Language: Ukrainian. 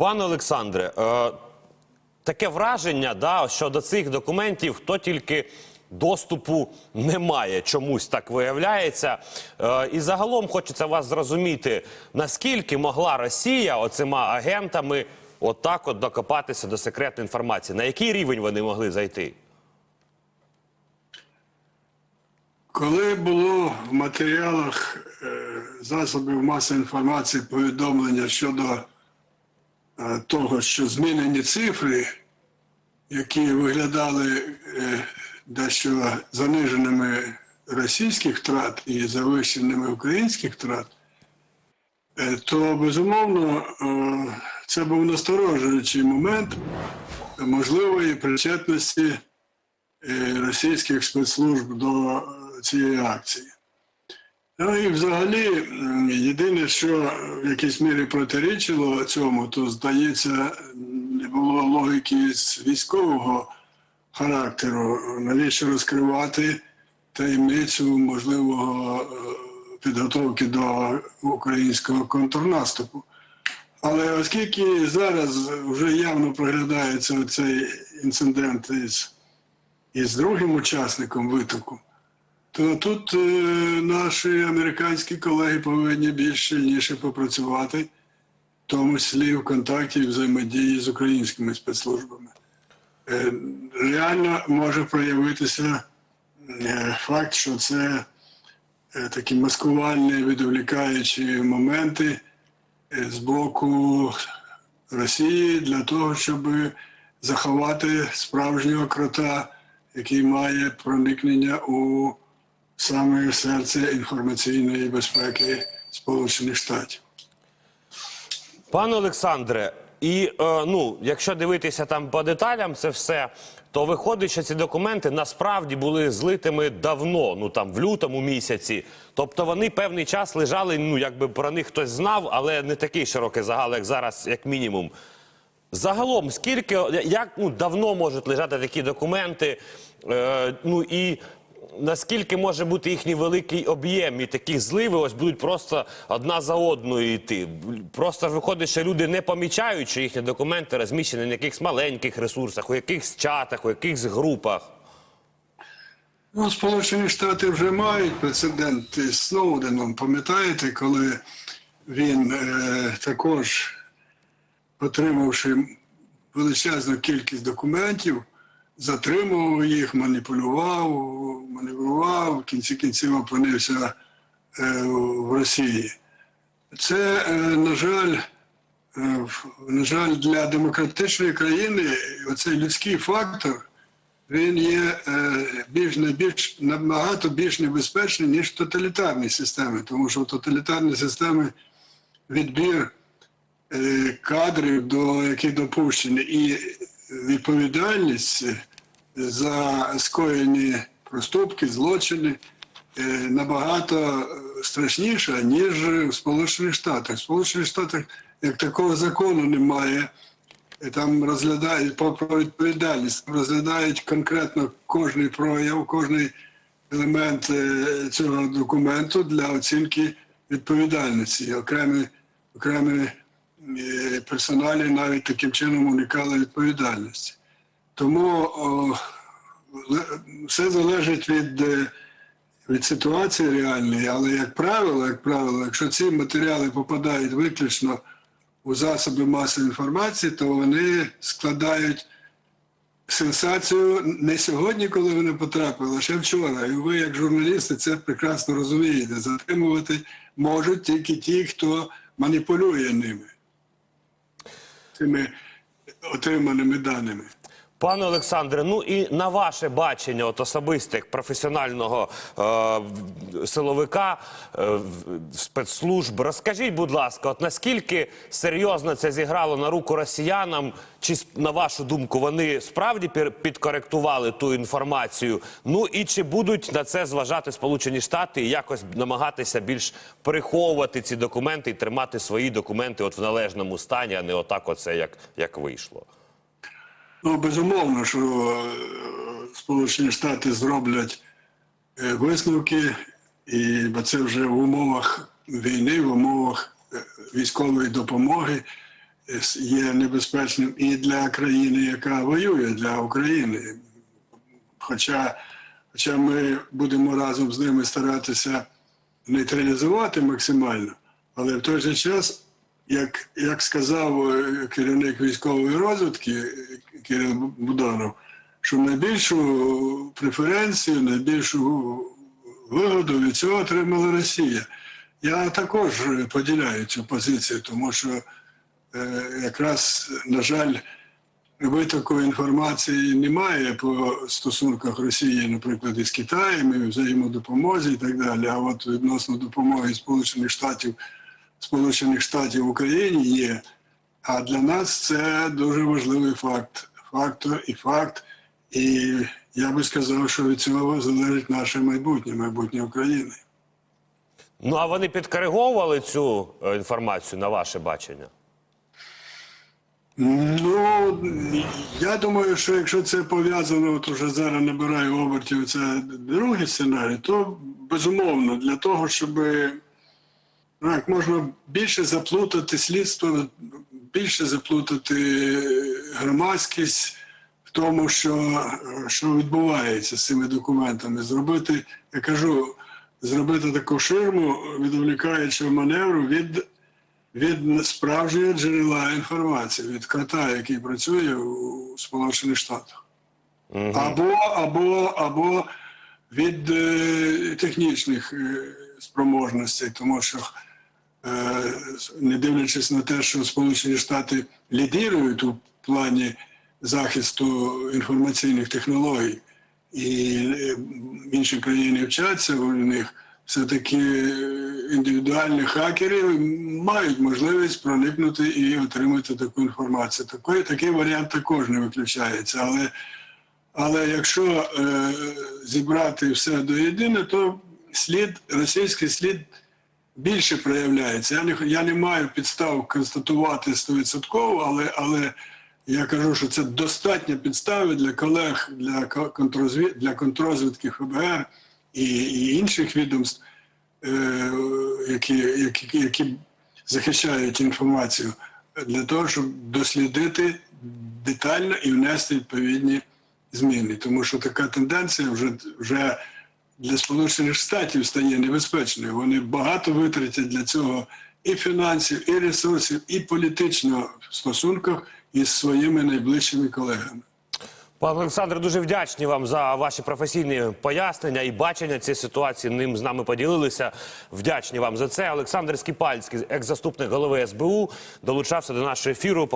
Пане Олександре, е, таке враження, да, що до цих документів хто тільки доступу не має, чомусь так виявляється. Е, і загалом хочеться вас зрозуміти, наскільки могла Росія оцима агентами отак от докопатися до секретної інформації, на який рівень вони могли зайти? Коли було в матеріалах е, засобів масової інформації повідомлення щодо того, що змінені цифри, які виглядали е, дещо заниженими російських втрат і завищеними українських втрат, е, то безумовно е, це був насторожуючий момент можливої причетності е, російських спецслужб до е, цієї акції. Ну і взагалі, єдине, що в якійсь мірі протирічило цьому, то здається, не було логіки з військового характеру. Навіщо розкривати таємницю можливого е, підготовки до українського контрнаступу? Але оскільки зараз вже явно проглядається цей інцидент із, із другим учасником витоку, то тут е, наші американські колеги повинні більш сильніше попрацювати, в тому числі в контакті і взаємодії з українськими спецслужбами. Е, реально може проявитися е, факт, що це е, такі маскувальні, відволікаючі моменти е, з боку Росії для того, щоб заховати справжнього крота, який має проникнення у саме серце інформаційної безпеки Сполучених Штатів. Пане Олександре, і е, ну, якщо дивитися там по деталям, це все, то виходить, що ці документи насправді були злитими давно, ну там в лютому місяці. Тобто вони певний час лежали, ну якби про них хтось знав, але не такий широкий загал, як зараз, як мінімум. Загалом, скільки як ну, давно можуть лежати такі документи, е, ну і наскільки може бути їхній великий об'єм і такі зливи ось будуть просто одна за одною йти. Просто виходить, що люди не помічають, що їхні документи розміщені на якихось маленьких ресурсах, у якихось чатах, у якихось групах. Ну, Сполучені Штати вже мають прецедент із Сноуденом. Пам'ятаєте, коли він е, також, отримавши величезну кількість документів, затримував їх, маніпулював, маневрував, в кінці кінців опинився е, в Росії. Це, е, на жаль, е, на жаль, для демократичної країни оцей людський фактор він є більш найбільш набагато більш небезпечний, ніж тоталітарні системи, тому що в тоталітарні системи відбір кадрів, до яких допущені, і відповідальність за скоєні проступки, злочини е, набагато страшніша, ніж в Сполучених Штатах. В Сполучених Штатах як такого закону немає. Там розглядають про відповідальність, розглядають конкретно кожний прояв, кожний елемент е, цього документу для оцінки відповідальності. Окремі, окремі е, персоналі навіть таким чином уникали відповідальності. Тому о, все залежить від, е, від ситуації реальної, але як правило, як правило, якщо ці матеріали попадають виключно у засоби масової інформації, то вони складають сенсацію не сьогодні, коли вони потрапили, а ще вчора. І ви, як журналісти, це прекрасно розумієте. Затримувати можуть тільки ті, хто маніпулює ними, цими отриманими даними. Пане Олександре, ну і на ваше бачення, от особисте професіонального е, силовика е, спецслужб, розкажіть, будь ласка, от наскільки серйозно це зіграло на руку росіянам? Чи на вашу думку вони справді підкоректували ту інформацію? Ну і чи будуть на це зважати Сполучені Штати і якось намагатися більш приховувати ці документи і тримати свої документи от в належному стані, а не отак, оце як, як вийшло? Ну, безумовно, що е, Сполучені Штати зроблять е, висновки, і, бо це вже в умовах війни, в умовах е, військової допомоги. є небезпечним і для країни, яка воює для України. Хоча, хоча ми будемо разом з ними старатися нейтралізувати максимально, але в той же час, як, як сказав керівник військової розвідки е, Кирил Буданов, що найбільшу преференцію, найбільшу вигоду від цього отримала Росія. Я також поділяю цю позицію, тому що е, якраз, на жаль, витоку інформації немає по стосунках Росії, наприклад, із Китаєм, і взаємодопомозі і так далі. А от відносно допомоги Сполучених Штатів, Сполучених Штатів Україні є. А для нас це дуже важливий факт. Фактор і факт. І я би сказав, що від цього залежить наше майбутнє, майбутнє України. Ну а вони підкориговували цю е, інформацію на ваше бачення? Ну, я думаю, що якщо це пов'язано, от уже зараз набираю обертів, це другий сценарій, то безумовно для того, щоб ну, як можна більше заплутати слідство, більше заплутати громадськість в тому, що, що відбувається з цими документами, зробити, я кажу, зробити таку ширму відволікаючого маневру від від справжнього джерела інформації, від крота, який працює у Сполучених Штатах. Або, або, або від е, технічних е, спроможностей, тому що, не дивлячись на те, що Сполучені Штати лідірують у плані захисту інформаційних технологій, і е, інші країни вчаться у них, все-таки індивідуальні хакери мають можливість проникнути і отримати таку інформацію. Такий, такий варіант також не виключається. Але, але якщо е, зібрати все до єдине, то слід, російський слід більше проявляється. Я не, я не маю підстав констатувати 100%, але, але я кажу, що це достатня підстави для колег для, контррозвід, для контррозвідки ФБР і, і інших відомств, е, які, які, які захищають інформацію, для того, щоб дослідити детально і внести відповідні зміни. Тому що така тенденція вже, вже для Сполучених Штатів стає небезпечною. Вони багато витратять для цього і фінансів, і ресурсів, і політично в стосунках із своїми найближчими колегами. Пане Олександре, дуже вдячні вам за ваші професійні пояснення і бачення цієї ситуації. Ним з нами поділилися. Вдячні вам за це. Олександр Скіпальський, екс-заступник голови СБУ, долучався до нашого ефіру.